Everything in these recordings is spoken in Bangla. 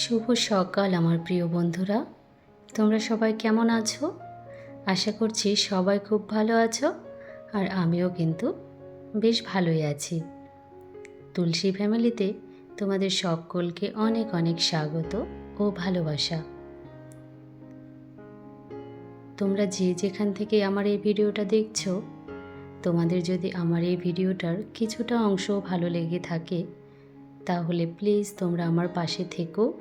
শুভ সকাল আমার প্রিয় বন্ধুরা। তোমরা সবাই কেমন আছো? আশা করছি সবাই খুব ভালো আছো, আর আমিও কিন্তু বেশ ভালোই আছি। তুলসী ফ্যামিলিতে তোমাদের সকলকে অনেক অনেক স্বাগত ও ভালোবাসা। তোমরা যে যেখান থেকে আমার এই ভিডিওটা দেখছ, তোমাদের যদি আমার এই ভিডিওটার কিছুটা অংশ ভালো লেগে থাকে তাহলে প্লিজ তোমরা আমার পাশে থেকো।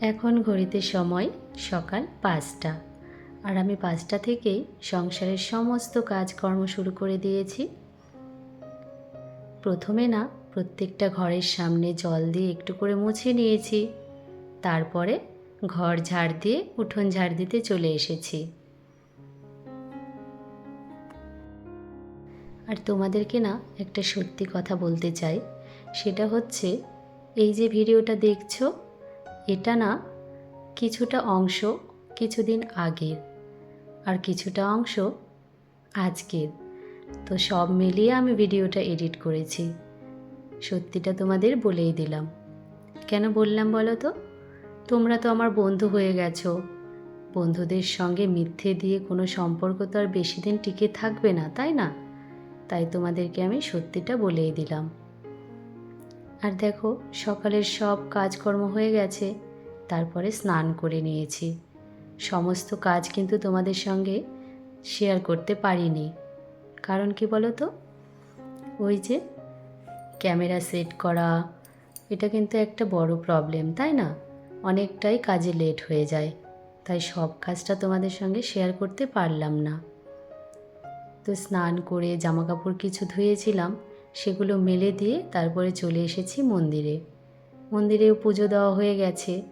এখন ঘড়িতে সময় সকাল পাঁচটা। আর আমি পাঁচটা থেকেই সংসারের সমস্ত কাজকর্ম শুরু করে দিয়েছি। প্রথমে না, প্রত্যেকটা ঘরের সামনে জল দিয়ে একটু করে মুছে নিয়েছি। তারপরে ঘর ঝাড় দিয়ে উঠোন ঝাড় দিতে চলে এসেছি। আর তোমাদেরকে না একটা সত্যি কথা বলতে চাই। সেটা হচ্ছে, এই যে ভিডিওটা দেখছ, এটা না কিছুটা অংশ কিছুদিন আগের আর কিছুটা অংশ আজকের। তো সব মিলিয়ে আমি ভিডিওটা এডিট করেছি। সত্যিটা তোমাদের বলেই দিলাম। কেন বললাম বলো তো? তোমরা তো আমার বন্ধু হয়ে গেছো। বন্ধুদের সঙ্গে মিথ্যে দিয়ে কোনো সম্পর্ক তো আর বেশি দিন টিকে থাকবে না, তাই না? তাই তোমাদেরকে আমি সত্যিটা বলেই দিলাম। আর দেখো, সকালের সব কাজকর্ম হয়ে গেছে। তারপরে স্নান করে নিয়েছি। সমস্ত কাজ কিন্তু তোমাদের সঙ্গে শেয়ার করতে পারিনি। কারণ কি বলো তো? ওই যে ক্যামেরা সেট করা, এটা কিন্তু একটা বড় প্রবলেম তাই না? অনেকটাই কাজে লেট হয়ে যায়। তাই সব কাজটা তোমাদের সঙ্গে শেয়ার করতে পারলাম না। তো স্নান করে জামা কাপড় কিছু ধুয়েছিলাম, সেগুলো মেলে দিয়ে তারপরে চলে এসেছি মন্দিরে। মন্দিরেও পুজো দেওয়া হয়ে গেছে।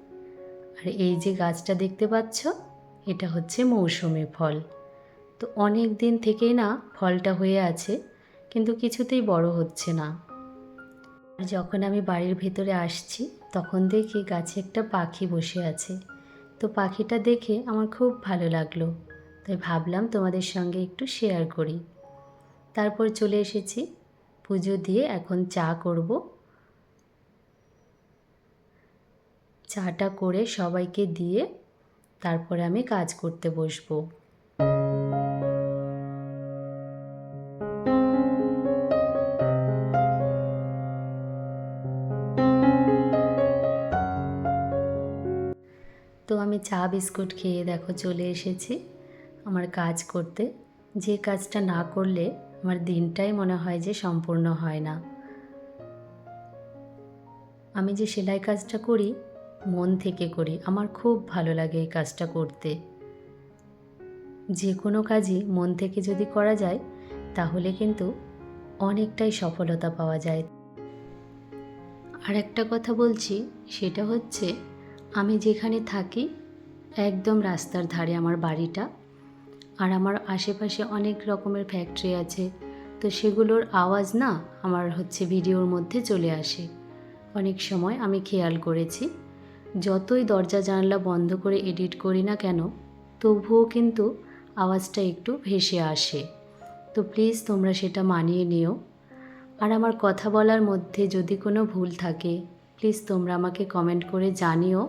আর এই যে গাছটা দেখতে পাচ্ছ, এটা হচ্ছে মৌসুমি ফল। তো অনেক দিন থেকেই না ফলটা হয়ে আছে, কিন্তু কিছুতেই বড় হচ্ছে না। আর যখন আমি বাড়ির ভেতরে আসছি তখন দেখি গাছে একটা পাখি বসে আছে। তো পাখিটা দেখে আমার খুব ভালো লাগল। তাই ভাবলাম তোমাদের সঙ্গে একটু শেয়ার করি। তারপর চলে এসেছি। পুজো দিয়ে এখন চা করব। চাটা করে সবাইকে দিয়ে তারপরে আমি কাজ করতে বসবো। তো আমি চা বিস্কুট খেয়ে দেখো চলে এসেছি আমার কাজ করতে। যে কাজটা না করলে আমার দিনটাই মনে হয় যে সম্পূর্ণ হয় না। আমি যে সেলাই কাজটা করি, মন থেকে করি, আমার খুব ভালো লাগে এই কাজটা করতে। যে কোনো কাজই মন থেকে যদি করা যায়, তাহলে কিন্তু অনেকটাই সফলতা পাওয়া যায়। আর একটা কথা বলছি, সেটা হচ্ছে আমি যেখানে থাকি, একদম রাস্তার ধারে আমার বাড়িটা। আর আমার আশেপাশে অনেক রকমের ফ্যাক্টরি আছে। তো সেগুলোর আওয়াজ না আমার হচ্ছে ভিডিওর মধ্যে চলে আসে। অনেক সময় আমি খেয়াল করেছি, যতই দরজা জানলা বন্ধ করে এডিট করি না কেন, তবুও কিন্তু আওয়াজটা একটু ভেসে আসে। তো প্লিজ তোমরা সেটা মানিয়ে নিও। আর আমার কথা বলার মধ্যে যদি কোনো ভুল থাকে প্লিজ তোমরা আমাকে কমেন্ট করে জানিও।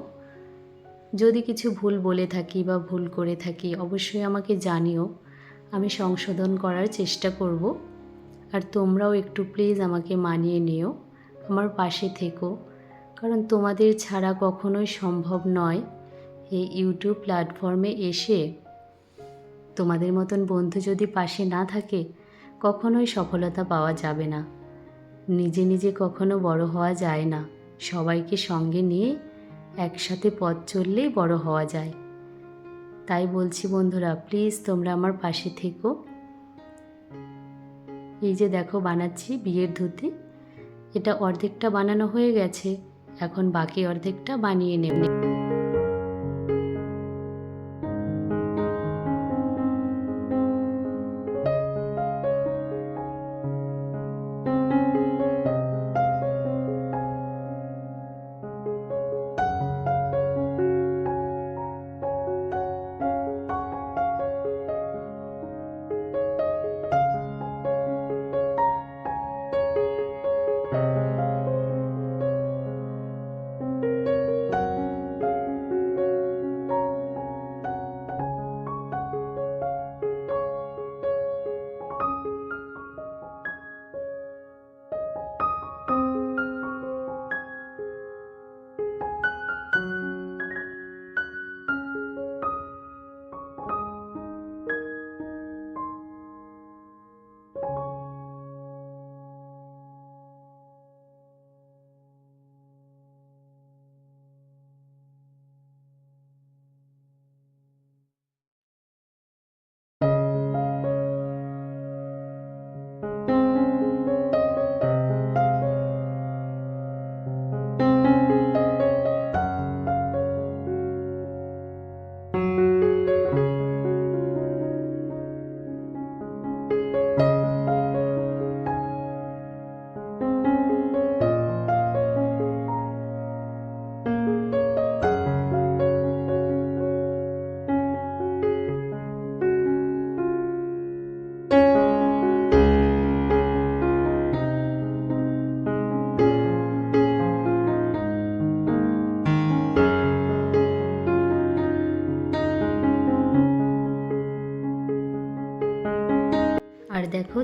যদি কিছু ভুল বলে থাকি বা ভুল করে থাকি, অবশ্যই আমাকে জানিও। আমি সংশোধন করার চেষ্টা করব। আর তোমরাও একটু প্লিজ আমাকে মানিয়ে নিও। আমার পাশে থেকো। কারণ তোমাদের ছাড়া কখনোই সম্ভব নয় এই ইউটিউব প্ল্যাটফর্মে এসে। তোমাদের মতন বন্ধু যদি পাশে না থাকে, কখনোই সফলতা পাওয়া যাবে না। নিজে নিজে কখনো বড় হওয়া যায় না। সবাইকে সঙ্গে নিয়ে একসাথে পথ চললেই বড় হওয়া যায়। তাই বলছি বন্ধুরা প্লিজ তোমরা আমার পাশে থেকো। এই যে দেখো, বানাচ্ছি বিয়ের ধুতি। এটা অর্ধেকটা বানানো হয়ে গেছে, এখন বাকি অর্ধেকটা বানিয়ে নেবে।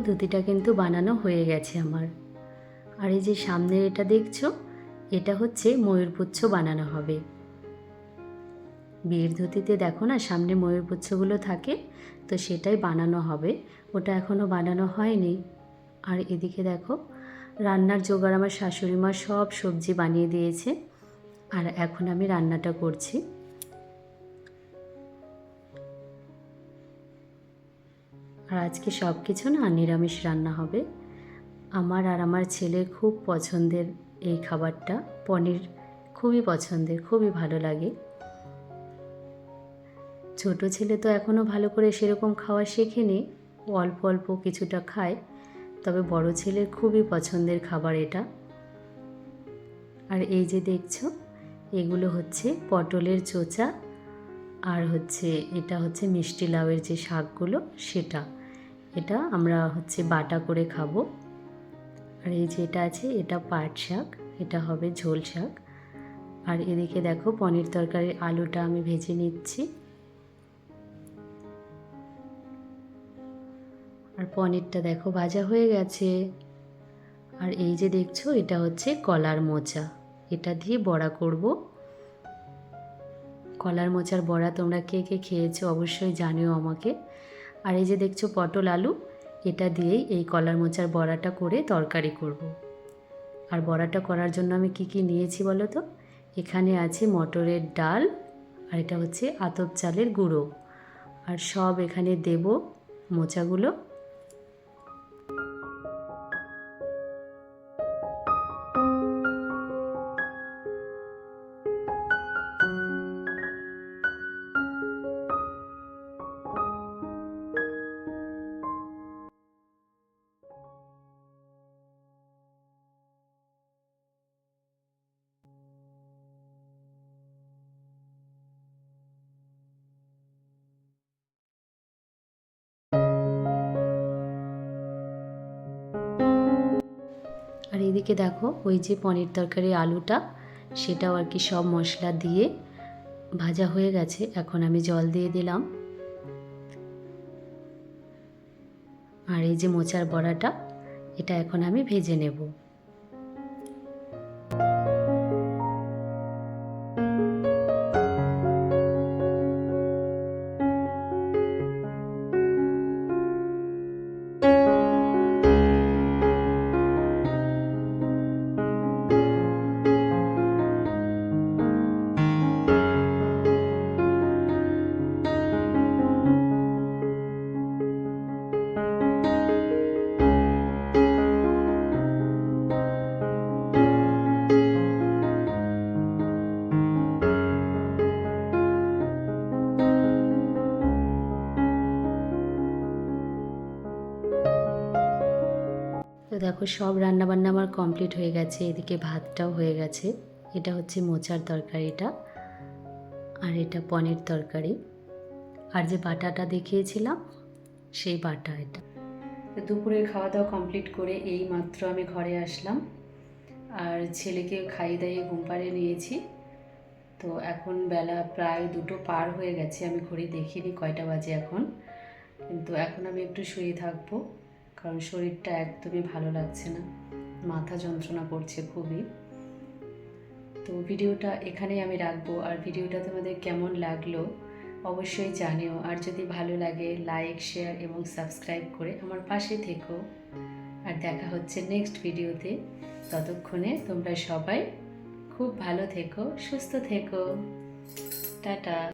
ধুতিটা কিন্তু বানানো হয়ে গেছে আমার। আর এই যে সামনের এটা দেখছ, এটা হচ্ছে ময়ূরপুচ্ছ বানানো হবে। বিয়ের ধুতিতে দেখো না, সামনে ময়ূরপুচ্ছগুলো থাকে, তো সেটাই বানানো হবে। ওটা এখনও বানানো হয়নি। আর এদিকে দেখো, রান্নার জোগাড় আমার শাশুড়ি মা সব সবজি বানিয়ে দিয়েছে। আর এখন আমি রান্নাটা করছি। আর আজকে সব কিছু না নিরামিষ রান্না হবে। আমার আর আমার ছেলের খুব পছন্দের এই খাবারটা। পনির খুবই পছন্দের, খুবই ভালো লাগে। ছোট ছেলে তো এখনও ভালো করে সেরকম খাওয়া শেখেনি অল্প অল্প কিছুটা খায়। তবে বড় ছেলের খুবই পছন্দের খাবার এটা। আর এই যে দেখছ, এগুলো হচ্ছে পটলের চোচা আর হচ্ছে, এটা হচ্ছে মিষ্টি লাউয়ের যে শাকগুলো, সেটা। এটা আমরা হচ্ছে বাটা করে খাব। আর এই যে এটা আছে, এটা পাট শাক, এটা হবে ঝোল শাক। আর এদিকে দেখো, পনির তরকারির আলুটা আমি ভেজে নিচ্ছি। আর পনিরটা দেখো, ভাজা হয়ে গেছে। আর এই যে দেখছ, এটা হচ্ছে কলার মোচা। এটা দিয়ে বড়া করব। কলার মোচার বড়া তোমরা কে কে খেয়েছো অবশ্যই জানিও আমাকে। আর এই যে দেখছ পটল আলু, এটা দিয়েই এই কলার মোচার বড়াটা করে তরকারি করব। আর বড়াটা করার জন্য আমি কি কি নিয়েছি বলো তো? এখানে আছে মটরের ডাল আর এটা হচ্ছে আতপ চালের গুঁড়ো। আর সব এখানে দেব মোচাগুলো। এদিকে দেখো, ওই যে পনির তরকারি আলুটা, সেটাও আর কি সব মশলা দিয়ে ভাজা হয়ে গেছে। এখন আমি জল দিয়ে দিলাম। আর এই যে মোচার বড়াটা, এটা এখন আমি ভেজে নেব। দেখো, সব রান্নাবান্না আমার কমপ্লিট হয়ে গেছে, এদিকে ভাতটাও হয়ে গেছে। এটা হচ্ছে মোচার তরকারিটা, আর এটা পনির তরকারি। আর যে বাটাটা দেখিয়েছিলাম, সেই বাটা এটা। দুপুরের খাওয়া দাওয়া কমপ্লিট করে এই মাত্র আমি ঘরে আসলাম। আর ছেলেকে খাইয়ে দাইয়ে ঘুম পাড়িয়ে নিয়েছি। তো এখন বেলা প্রায় দুটো পার হয়ে গেছে, আমি ঘড়ি দেখিনি, কয়টা বাজে এখন। কিন্তু এখন আমি একটু শুয়ে থাকব। কারণ শরীরটা একদমই ভালো লাগছে না। মাথা যন্ত্রণা করছে খুবই। তো ভিডিওটা এখানেই আমি রাখব। আর ভিডিওটা তোমাদের কেমন লাগল অবশ্যই জানিও। আর যদি ভালো লাগে লাইক শেয়ার এবং সাবস্ক্রাইব করে আমার পাশে থেকো। আর দেখা হচ্ছে নেক্সট ভিডিওতে। ততক্ষণে তোমরা সবাই খুব ভালো থেকো, সুস্থ থেকো। টাটা।